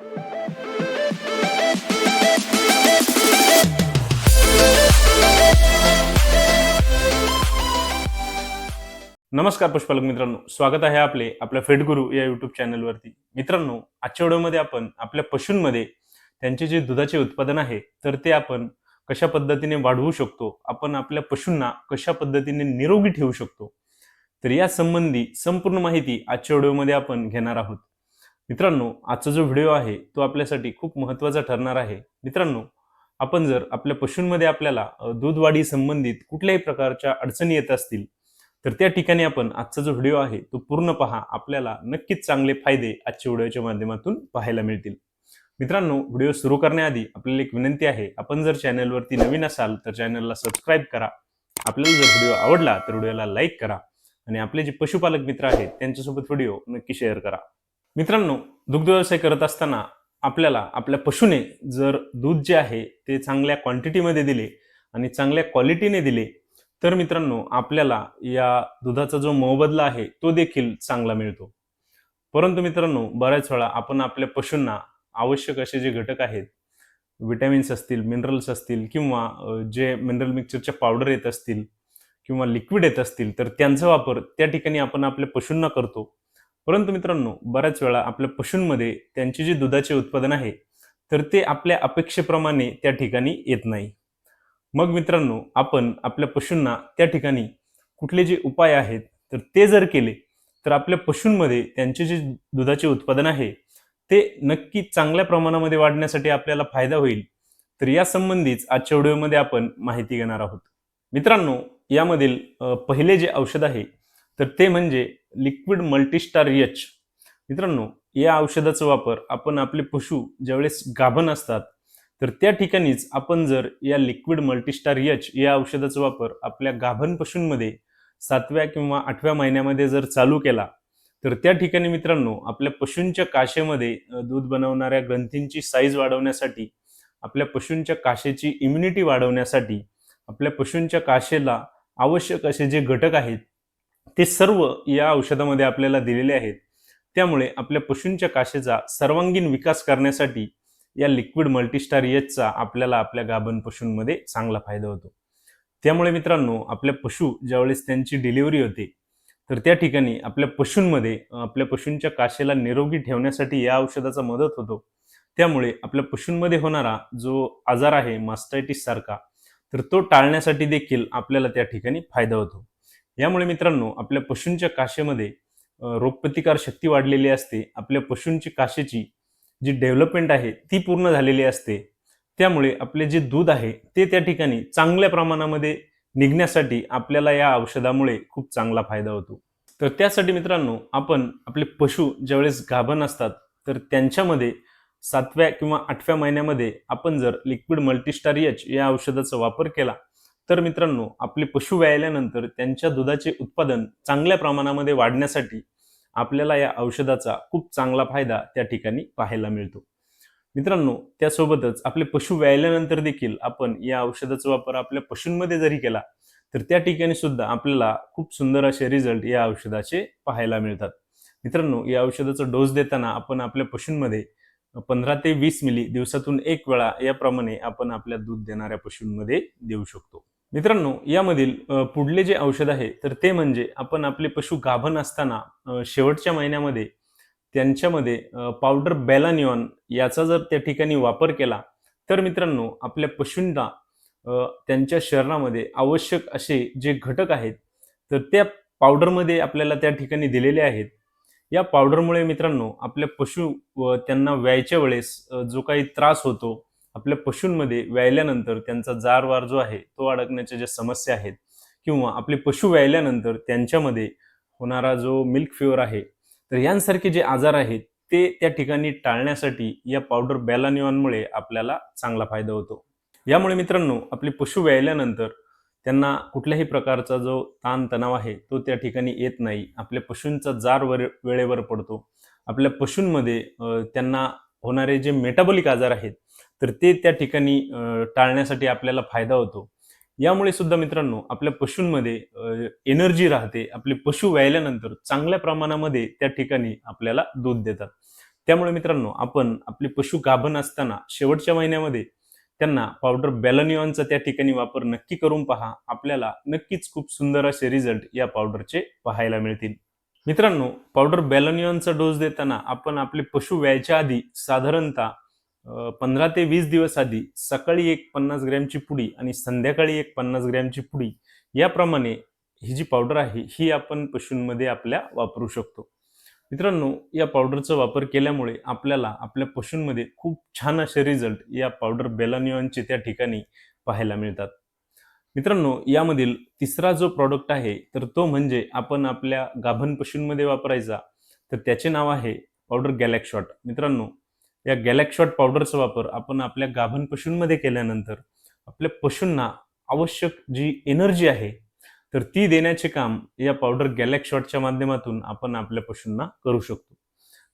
नमस्कार पशुपालक मित्रांनो. स्वागत आहे आपले आपल्या फेडगुरू या युट्यूब चॅनलवरती मित्रांनो आजच्या व्हिडिओमध्ये आपण आपल्या पशूंमध्ये त्यांचे जे दुधाचे उत्पादन आहे तर ते आपण कशा पद्धतीने वाढवू शकतो? आपण आपल्या पशूंना कशा पद्धतीने निरोगी ठेवू शकतो? तर या संबंधी संपूर्ण माहिती आजच्या व्हिडिओमध्ये आपण घेणार आहोत. मित्रांनो आजचा जो व्हिडिओ आहे तो आपल्यासाठी खूप महत्त्वाचा ठरणार आहे. मित्रांनो आपण जर आपल्या पशूंमध्ये आपल्याला दूध वाढी संबंधित कुठल्याही प्रकारच्या अडचणी येत असतील तर त्या ठिकाणी आपण आजचा जो व्हिडिओ आहे तो पूर्ण पहा. आपल्याला नक्कीच चांगले फायदे आजच्या व्हिडिओच्या माध्यमातून पाहायला मिळतील. मित्रांनो व्हिडिओ सुरू करण्याआधी आपल्याला एक विनंती आहे. आपण जर चॅनलवरती नवीन असाल तर चॅनलला सबस्क्राईब करा. आपल्याला जर व्हिडिओ आवडला तर व्हिडिओला लाईक करा. आणि आपले जे पशुपालक मित्र आहेत त्यांच्यासोबत व्हिडिओ नक्की शेअर करा. मित्रांनो दुग्ध व्यवसाय करत असताना आपल्याला आपल्या पशूने जर दूध जे आहे ते चांगल्या क्वांटिटीमध्ये दिले आणि चांगल्या क्वालिटीने दिले तर मित्रांनो आपल्याला या दुधाचा जो मोबदला आहे तो देखील चांगला मिळतो. परंतु मित्रांनो बऱ्याच वेळा आपण आपल्या पशूंना आवश्यक असे जे घटक आहेत विटॅमिन्स असतील मिनरल्स असतील किंवा जे मिनरल मिक्सरच्या पावडर येत असतील किंवा लिक्विड येत असतील तर त्यांचा वापर त्या ठिकाणी आपण आपल्या पशूंना करतो. परंतु मित्रांनो बऱ्याच वेळा आपल्या पशूंमध्ये त्यांचे जे दुधाचे उत्पादन आहे तर ते आपल्या अपेक्षेप्रमाणे त्या ठिकाणी येत नाही. मग मित्रांनो आपण आपल्या पशूंना त्या ठिकाणी कुठले जे उपाय आहेत तर ते जर केले तर आपल्या पशूंमध्ये त्यांचे जे दुधाचे उत्पादन आहे ते नक्की चांगल्या प्रमाणामध्ये वाढण्यासाठी आपल्याला फायदा होईल. तर या संबंधीच आजच्या व्हिडिओमध्ये आपण माहिती घेणार आहोत. मित्रांनो यामधील पहिले जे औषध आहे तर ते म्हणजे लिक्विड मल्टीस्टार एच मित्रांनो या औषधाचा वापर आपण आपले पशु ज्यावेळेस गाभण असतात तर त्या ठिकाणीच आपण जर या लिक्विड मल्टीस्टार एच या औषधाचा वापर आपल्या गाभण पशूंमध्ये सातव्या किंवा आठव्या महिन्यामध्ये जर चालू केला तर त्या ठिकाणी मित्रांनो आपल्या पशूंच्या काशेमध्ये दूध बनवणाऱ्या ग्रंथींची साईज वाढवण्यासाठी आपल्या पशूंच्या काशेची इम्युनिटी वाढवण्यासाठी आपल्या पशूंच्या काशेला आवश्यक असे जे घटक आहेत हे सर्व या औषधामध्ये आपल्याला दिलेले आहेत. त्यामुळे आपल्या पशूंच्या काशेचा सर्वांगीण विकास करण्यासाठी या लिक्विड मल्टीस्टार एचचा आपल्याला आपल्या गाभण पशूंमध्ये चांगला फायदा होतो. त्यामुळे मित्रांनो आपल्या पशु ज्यावेळेस त्यांची डिलिव्हरी होते तर त्या ठिकाणी आपल्या पशूंमध्ये आपल्या पशूंच्या काशेला निरोगी ठेवण्यासाठी या औषधाचा मदत होतो. त्यामुळे आपल्या पशूंमध्ये होणारा जो आजार आहे मास्टायटिस सारखा तर तो टाळण्यासाठी देखील आपल्याला त्या ठिकाणी फायदा होतो. यामुळे मित्रांनो आपल्या पशूंच्या काशेमध्ये रोगप्रतिकार शक्ती वाढलेली असते. आपल्या पशूंची काशेची जी डेव्हलपमेंट आहे ती पूर्ण झालेली असते. त्यामुळे आपले जे दूध आहे ते त्या ठिकाणी चांगल्या प्रमाणामध्ये निघण्यासाठी आपल्याला या औषधामुळे खूप चांगला फायदा होतो. तर त्यासाठी मित्रांनो आपण आपले पशु ज्यावेळेस गाभण असतात तर त्यांच्यामध्ये सातव्या किंवा आठव्या महिन्यामध्ये आपण जर लिक्विड मल्टीस्टार एच या औषधाचा वापर केला तर मित्रांनो आपले पशु व्यायल्यानंतर त्यांच्या दुधाचे उत्पादन चांगल्या प्रमाणामध्ये वाढण्यासाठी आपल्याला या औषधाचा खूप चांगला फायदा त्या ठिकाणी पाहायला मिळतो. मित्रांनो त्यासोबतच आपले पशु व्यायल्यानंतर देखील आपण या औषधाचा वापर आपल्या पशूंमध्ये जरी केला तर त्या ठिकाणी सुद्धा आपल्याला खूप सुंदर असे रिझल्ट या औषधाचे पाहायला मिळतात. मित्रांनो या औषधाचा डोस देताना आपण आपल्या पशूंमध्ये पंधरा ते वीस मिली दिवसातून एक वेळा याप्रमाणे आपण आपल्या दूध देणाऱ्या पशूंमध्ये देऊ शकतो. मित्रांनो यामधील पुढले जे औषध आहे तर ते म्हणजे आपण आपले पशु गाभण असताना शेवटच्या महिन्यामध्ये त्यांच्यामध्ये पावडर बेलानिऑन याचा जर त्या ठिकाणी वापर केला तर मित्रांनो आपल्या पशूंना त्यांच्या शरीरामध्ये आवश्यक असे जे घटक आहेत तर त्या पावडरमध्ये आपल्याला त्या ठिकाणी दिलेले आहेत. या पावडरमुळे मित्रांनो आपल्या पशु व त्यांना व्यायच्या वेळेस जो काही त्रास होतो आपल्या पशूंमध्ये व्यायल्यानंतर त्यांचा जारवार जो आहे तो अडकण्याच्या ज्या समस्या आहेत किंवा आपले पशु व्यायल्यानंतर त्यांच्यामध्ये होणारा जो मिल्क फिवर आहे तर यांसारखे जे आजार आहेत ते त्या ठिकाणी टाळण्यासाठी या पावडर बेलानिऑनमुळे आपल्याला चांगला फायदा होतो. यामुळे मित्रांनो आपले पशु व्यायल्यानंतर त्यांना कुठल्याही प्रकारचा जो ताणतणाव आहे तो त्या ठिकाणी येत नाही. आपल्या पशूंचा जार वर वेळेवर पडतो. आपल्या पशूंमध्ये त्यांना होणारे जे मेटाबॉलिक आजार आहेत तर ते त्या ठिकाणी टाळण्यासाठी आपल्याला फायदा होतो. यामुळे सुद्धा मित्रांनो आपल्या पशूंमध्ये एनर्जी राहते. आपले पशु व्यायल्यानंतर चांगल्या प्रमाणामध्ये त्या ठिकाणी आपल्याला दूध देतात. त्यामुळे मित्रांनो आपण आपले पशु गाभण असताना शेवटच्या महिन्यामध्ये त्यांना पावडर बॅलनिऑनचा त्या ठिकाणी वापर नक्की करून पहा. आपल्याला नक्कीच खूप सुंदर असे रिझल्ट या पावडरचे पाहायला मिळतील. मित्रांनो पावडर बॅलनिऑनचा डोस देताना आपण आपले पशु व्यायच्या आधी साधारणतः पंधरा ते वीस दिवस आधी सकाळी एक पन्नास ग्रॅमची पुडी आणि संध्याकाळी एक पन्नास ग्रॅमची पुडी याप्रमाणे ही जी पावडर आहे ही आपण पशूंमध्ये आपल्या वापरू शकतो. मित्रांनो या पावडरचा वापर केल्यामुळे आपल्याला आपल्या पशूंमध्ये खूप छान असे रिझल्ट या पावडर बेलानियॉनचे त्या ठिकाणी पाहायला मिळतात. मित्रांनो यामधील तिसरा जो प्रॉडक्ट आहे तर तो म्हणजे आपण आपल्या गाभण पशूंमध्ये वापरायचा तर त्याचे नाव आहे पावडर गॅलॅक्शॉट मित्रांनो या गॅलॅक्शॉट पावडरचा वापर आपण आपल्या गाभण पशूंमध्ये केल्यानंतर आपल्या पशूंना आवश्यक जी एनर्जी आहे तर ती देण्याचे काम या पावडर गॅलॅक्शॉटच्या माध्यमातून आपण आपल्या पशूंना करू शकतो.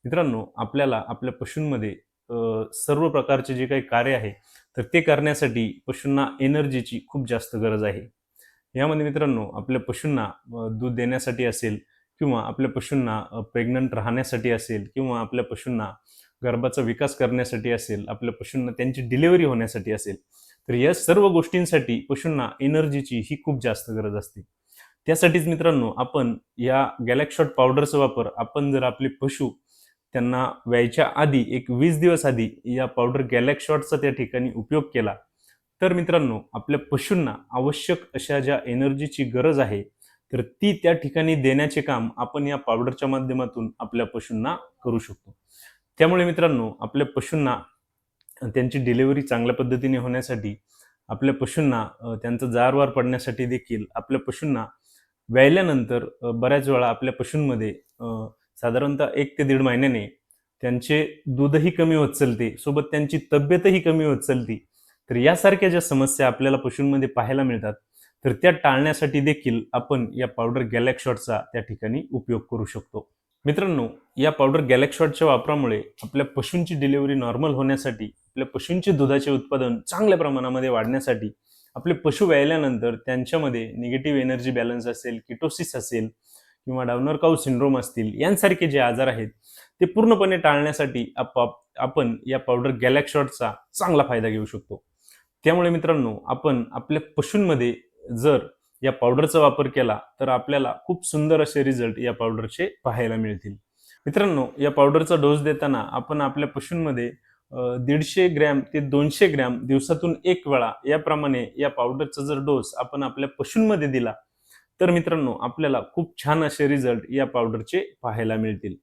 मित्रांनो आपल्याला आपल्या पशूंमध्ये सर्व प्रकारचे जे काही कार्य आहे तर ते करण्यासाठी पशूंना एनर्जीची खूप जास्त गरज आहे. यामध्ये मित्रांनो आपल्या पशूंना दूध देण्यासाठी असेल किंवा आपल्या पशूंना प्रेग्नंट राहण्यासाठी असेल किंवा आपल्या पशूंना गर्भाचा विकास करण्यासाठी असेल आपल्या पशूंना त्यांची डिलिव्हरी होण्यासाठी असेल तर या सर्व गोष्टींसाठी पशूंना एनर्जीची ही खूप जास्त गरज असते. त्यासाठीच मित्रांनो आपण या गॅलॅक्शॉट पावडरचा वापर आपण जर आपले पशु त्यांना व्यायच्या आधी एक वीस दिवस आधी या पावडर गॅलॅक्शॉटचा त्या ठिकाणी उपयोग केला तर मित्रांनो आपल्या पशूंना आवश्यक अशा ज्या एनर्जीची गरज आहे तर ती त्या ठिकाणी देण्याचे काम आपण या पावडरच्या माध्यमातून आपल्या पशूंना करू शकतो. त्यामुळे मित्रांनो आपल्या पशूंना त्यांची डिलिव्हरी चांगल्या पद्धतीने होण्यासाठी आपल्या पशूंना त्यांचा जारवार पडण्यासाठी देखील आपल्या पशूंना व्यायल्यानंतर बऱ्याच वेळा आपल्या पशूंमध्ये साधारणतः एक ते दीड महिन्याने त्यांचे दूधही कमी होत चालते सोबत त्यांची तब्येतही कमी होत चालती. तर यासारख्या ज्या समस्या आपल्याला पशूंमध्ये पाहायला मिळतात तर त्या टाळण्यासाठी देखील आपण या पावडर गॅलॅक्शॉटचा त्या ठिकाणी उपयोग करू शकतो. मित्रांनो या पावडर गॅलेक्शॉटच्या वापरामुळे आपल्या पशूंची डिलिव्हरी नॉर्मल होण्यासाठी आपल्या पशूंचे दुधाचे उत्पादन चांगल्या प्रमाणामध्ये वाढण्यासाठी आपले पशु व्यायल्यानंतर त्यांच्यामध्ये निगेटिव्ह एनर्जी बॅलन्स असेल किटोसिस असेल किंवा डाऊनर काऊ सिंड्रोम असतील यांसारखे जे आजार आहेत ते पूर्णपणे टाळण्यासाठी आपण या पावडर गॅलेक्शॉटचा चांगला फायदा घेऊ शकतो. त्यामुळे मित्रांनो आपण आपल्या पशूंमध्ये जर या पावडरचा वापर केला तर आपल्याला खूप सुंदर असे रिझल्ट या पावडरचे पाहायला मिळतील. मित्रांनो या पावडरचा डोस देताना आपण आपल्या पशूंमध्ये दीडशे ग्रॅम ते दोनशे ग्रॅम दिवसातून एक वेळा याप्रमाणे या पावडरचा जर डोस आपण आपल्या पशूंमध्ये दिला तर मित्रांनो आपल्याला खूप छान असे रिझल्ट या पावडरचे पाहायला मिळतील.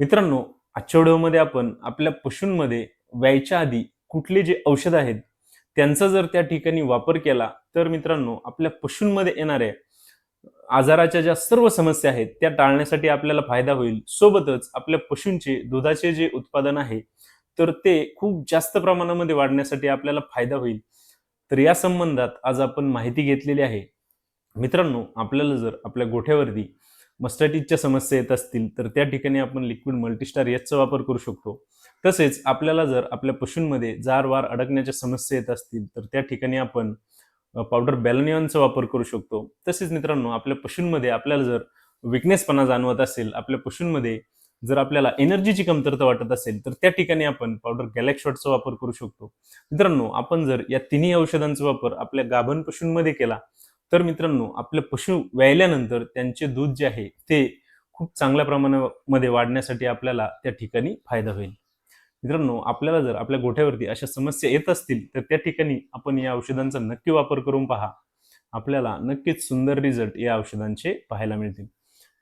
मित्रांनो आजच्या व्हिडिओमध्ये आपण आपल्या पशूंमध्ये व्यायच्या आधी कुठले जे औषध आहेत त्यांचा जर त्या ठिकाणी वापर केला तर मित्रांनो आपल्या पशूंमध्ये येणाऱ्या आजाराच्या ज्या सर्व समस्या आहेत त्या टाळण्यासाठी आपल्याला फायदा होईल. सोबतच आपल्या पशूंचे दुधाचे जे उत्पादन आहे तर ते खूप जास्त प्रमाणामध्ये वाढण्यासाठी आपल्याला फायदा होईल. तर या संबंधात आज आपण माहिती घेतलेली आहे. मित्रांनो आपल्याला जर आपल्या गोठ्यावरती मस्टॅटिसच्या समस्या येत असतील तर त्या ठिकाणी आपण लिक्विड मल्टीस्टार याचा वापर करू शकतो. तसेच आपल्याला जर आपल्या पशूंमध्ये जार वार अडकण्याच्या समस्या येत असतील तर त्या ठिकाणी आपण पावडर बॅलनियॉनचा वापर करू शकतो. तसेच मित्रांनो आपल्या पशूंमध्ये आपल्याला जर विकनेसपणा जाणवत असेल आपल्या पशूंमध्ये जर आपल्याला एनर्जीची कमतरता वाटत असेल तर त्या ठिकाणी आपण पावडर गॅलेक्शॉटचा वापर करू शकतो. मित्रांनो आपण जर या तिन्ही औषधांचा वापर आपल्या गाभण पशूंमध्ये केला तर मित्रांनो आपले पशु व्यायल्यानंतर त्यांचे दूध जे आहे ते खूप चांगल्या प्रमाणामध्ये वाढण्यासाठी आपल्याला त्या ठिकाणी फायदा होईल. मित्रांनो आपल्याला जर आपल्या गोठ्यावरती अशा समस्या येत असतील तर त्या ठिकाणी आपण या औषधांचा नक्की वापर करून पहा. आपल्याला नक्कीच सुंदर रिझल्ट या औषधांचे पाहायला मिळतील.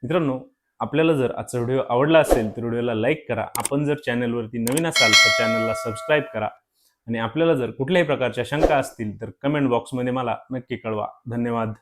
मित्रांनो आपल्याला जर आजचा व्हिडिओ आवडला असेल तर व्हिडिओला लाईक करा. आपण जर चॅनलवरती नवीन असाल तर चॅनलला सबस्क्राईब करा. आणि आपल्याला जर कुठल्याही प्रकारच्या शंका असतील तर कमेंट बॉक्समध्ये मला नक्की कळवा. धन्यवाद.